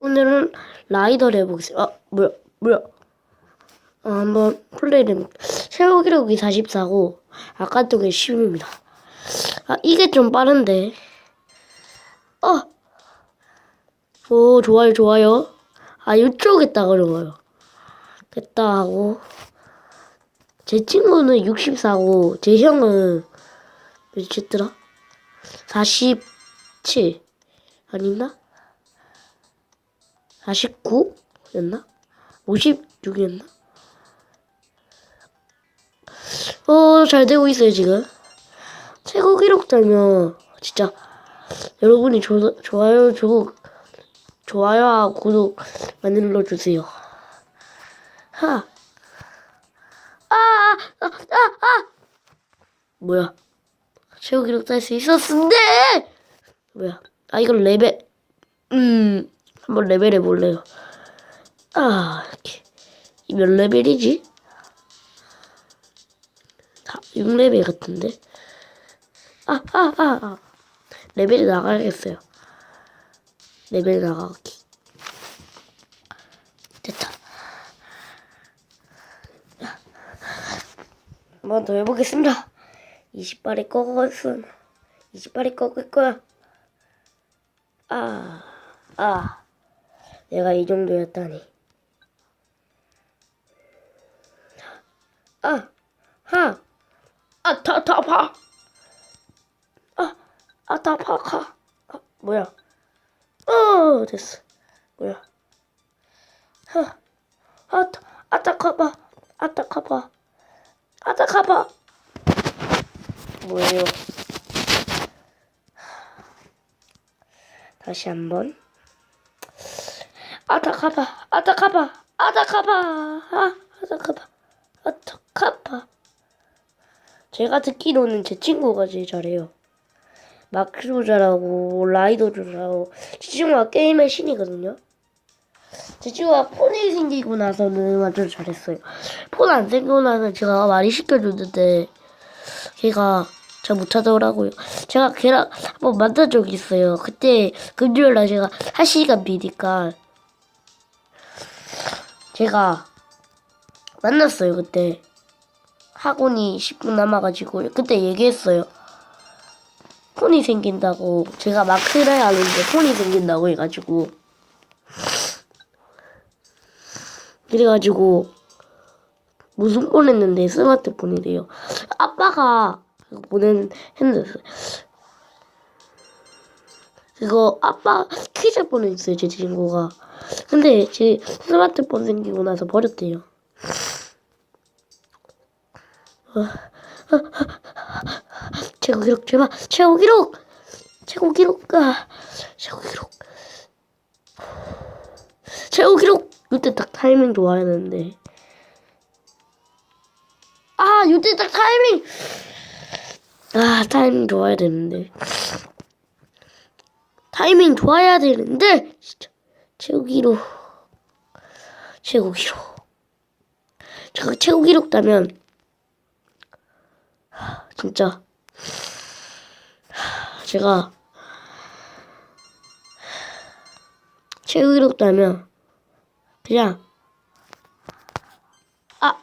오늘은 라이더를 해보겠습니다. 아, 뭐야, 뭐야. 어, 한번 플레이를. 최고 기록이 44고, 아까 쪽에 10입니다. 아, 이게 좀 빠른데. 어! 오, 좋아요, 좋아요. 아, 이쪽에다 어려워요. 됐다 하고. 제 친구는 64고, 제 형은 몇이었더라? 47. 아닌가? 49였나? 56이었나? 어, 잘 되고 있어요, 지금. 최고 기록 달면, 진짜, 여러분이 조, 좋아요, 조, 좋아요와 구독 많이 눌러주세요. 하. 아, 아, 아, 아! 뭐야. 최고 기록 딸 수 있었는데! 뭐야. 아, 이건 레벨, 음, 한번 레벨 해볼래요. 아, 이렇게. 이몇 레벨이지? 다 6레벨 같은데? 아, 아, 아, 아. 레벨이 나가야겠어요. 레벨 나가기. 됐다. 한번 더 해보겠습니다. 20발이 꺾었음. 20발이 꺾을 거야. 아, 아. 내가 이 정도였다니. 아, 하, 아, 다, 다, 파. 아, 아, 다, 파, 가. 아, 뭐야. 어, 됐어. 뭐야. 하, 아, 다, 아, 다, 가봐. 아, 다, 가봐. 아, 다, 가봐. 뭐예요? 다시 한 번. 아타카바, 아타카바, 아타카바, 아, 아타카바, 아타카바. 제가 듣기로는 제 친구가 제일 잘해요. 마크도 잘하고, 라이더도 잘하고, 제 친구가 게임의 신이거든요. 제 친구가 폰이 생기고 나서는 완전 잘했어요. 폰 안 생기고 나서 제가 많이 시켜줬는데, 걔가 잘 못하더라고요. 제가 걔랑 한번 만난 적이 있어요. 그때 금요일날 제가 한 시간 비니까 제가 만났어요 그때 학원이 10분 남아가지고 그때 얘기했어요. 폰이 생긴다고 제가 마크를 하는데 폰이 생긴다고 해가지고 그래가지고 무슨 폰 했는데 스마트폰이래요. 아빠가 보낸 핸드 그거 아빠 키즈폰은 있어요 제 친구가. 근데 제 스마트폰 생기고 나서 버렸대요. 어, 최고 기록 제발 최고 기록! 최고 기록 아 최고 기록! 최고 기록! 이때 딱 타이밍 좋아야 되는데. 아 이때 딱 타이밍! 아 타이밍 좋아야 되는데 타이밍 좋아야 되는데 진짜. 최고 기록. 최고 기록. 제가 최고 기록 따면 하, 진짜. 하, 제가 최고 기록 따면 그냥 아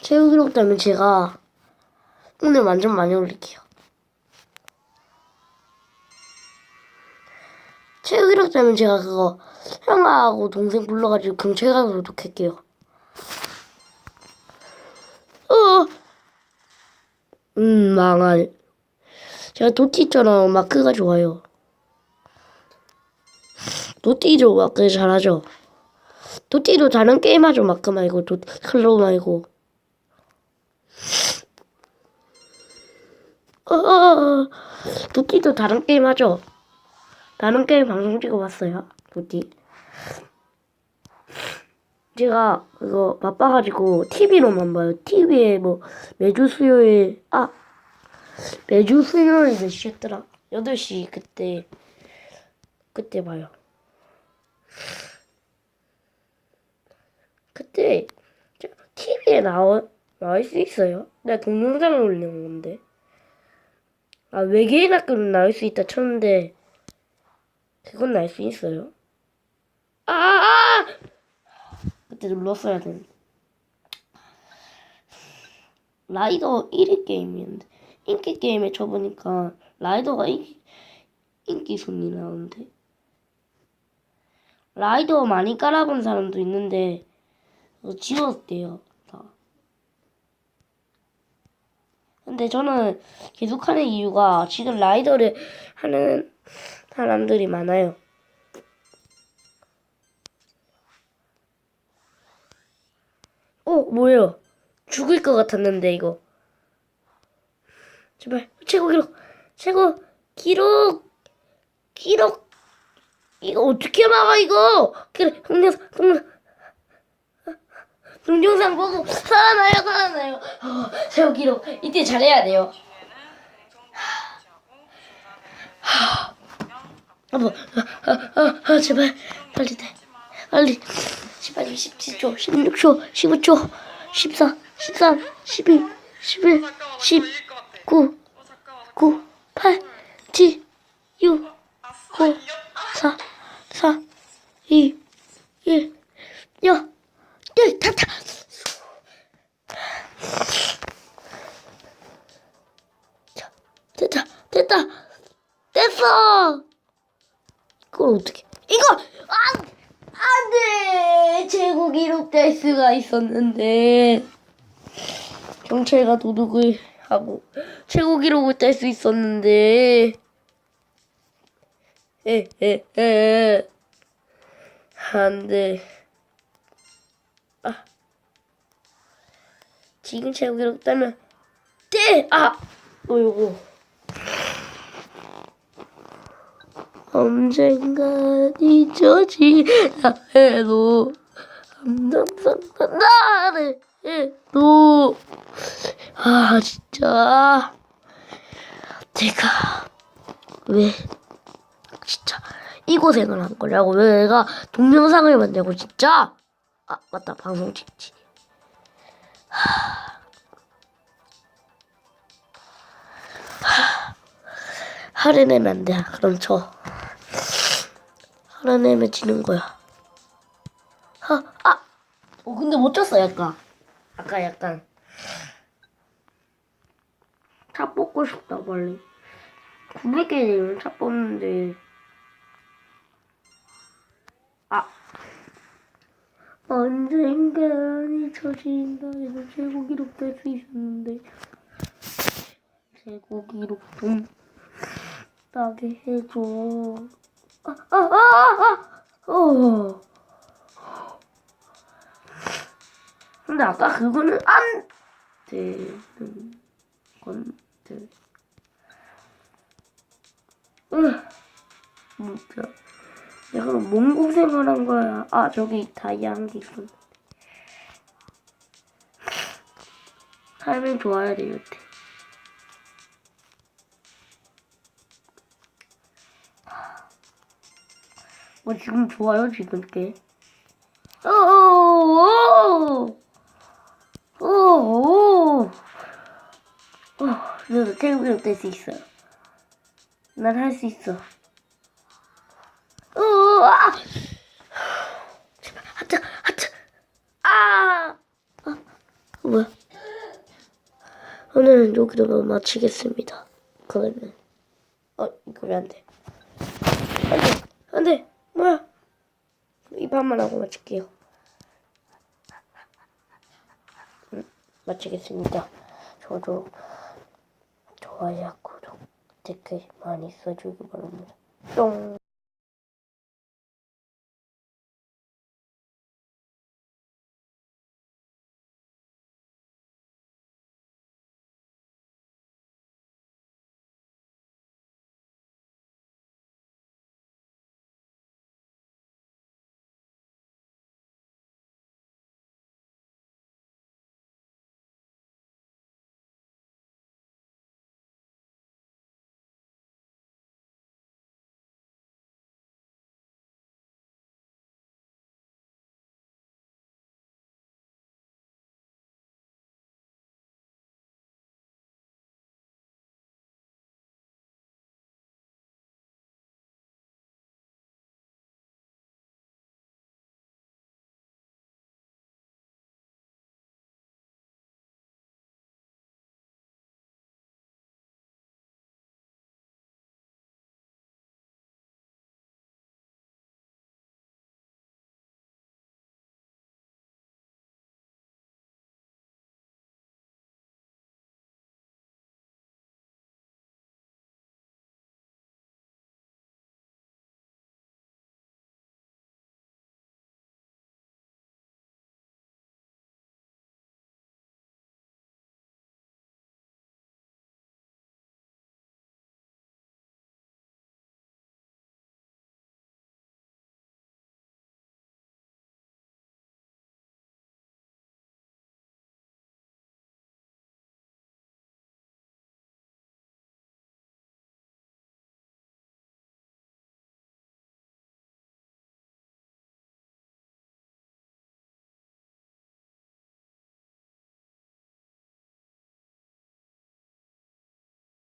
최고 기록 따면 제가 오늘 완전 많이 올릴게요. 기록 되면 제가 그거 형하고 동생 불러가지고 경찰관으로 도둑할게요. 어, 음 망할. 제가 도티처럼 마크가 좋아요. 도티도 마크 잘하죠. 도티도 다른 게임 하죠 마크 말고 도 클로 말고. 어, 어, 어. 도티도 다른 게임 하죠. 다른 게임 방송 찍어봤어요. 도티. 제가 그거 바빠가지고 TV로만 봐요. TV에 뭐 매주 수요일 아 매주 수요일 몇 시였더라? 8시 그때 그때 봐요. 그때 TV에 나와 나올 수 있어요. 내가 동영상을 올리는 건데. 아, 외계인 학교는 나올 수 있다 쳤는데, 그건 날수 있어요. 아, 아! 그때 눌렀어야 되는데. 라이더 1위 게임이었는데 인기 게임에 쳐보니까 라이더가 인기, 인기 순위 나오는데 라이더 많이 깔아본 사람도 있는데 어, 지웠대요 다. 근데 저는 계속 하는 이유가 지금 라이더를 하는 사람들이 많아요. 어, 뭐예요? 죽을 것 같았는데, 이거. 제발, 최고 기록! 최고 기록! 기록! 이거 어떻게 막아, 이거! 그래, 동영상, 동영상. 동영상 보고 살아나요, 살아나요. 어, 최고 기록. 이때 잘해야 돼요. 아, 뭐, 아, 아, 아, 제발, 빨리 돼. 빨리. 18, 17초, 16초, 15초, 14, 13, 12, 11, 10, 9, 9, 8, 7, 6, 5, 4, 4, 2, 1, 야, 야, 다, 다. 자, 됐다, 됐다, 됐어! 이걸 어떻게, 이거! 아! 안 돼! 최고 기록될 수가 있었는데. 경찰과 도둑을 하고 최고 기록을 뗄 수 있었는데. 에, 에, 에. 안 돼. 아. 지금 최고 기록 따면 돼! 아! 어, 요거. 언젠간 잊혀지라 해도 항상 나를 해도. 아 진짜. 내가 왜 진짜 이 고생을 한 거냐고. 왜 내가 동영상을 만들고 진짜? 아 맞다. 방송 찍지. 화를 내면 안 돼. 그럼 져. 화를 내면 지는 거야. 아, 아! 어, 근데 못 쳤어, 약간. 아까 약간. 차 뽑고 싶다, 빨리. 900개 되면 차 뽑는데. 아. 언젠간 잊혀진다 해서 최고 기록 될수 있었는데. 최고 기록 좀. 나게 해줘. 근데 아까 그거는 안 되는 건데. 으, 진짜. 내가 뭔 고생을 한 거야. 아, 저기 다이아 한개 있었는데. 삶이 좋아야 돼, 여태. 어, 지금 좋아요, 지금 게. 어, 오, 오, 오, 오. 어, 그래도 태국이 될수 있어요. 난할 수 있어. 오, 아! 제발, 하트, 하트. 아! 아, 뭐야? 오늘은 여기로 마치겠습니다. 그러면, 어, 이거 왜안 돼? 안 돼, 안 돼. 뭐야? 이 판만 하고 마칠게요. 음, 마치겠습니다. 저도 좋아요, 구독, 댓글 많이 써주기 바랍니다. 뿅!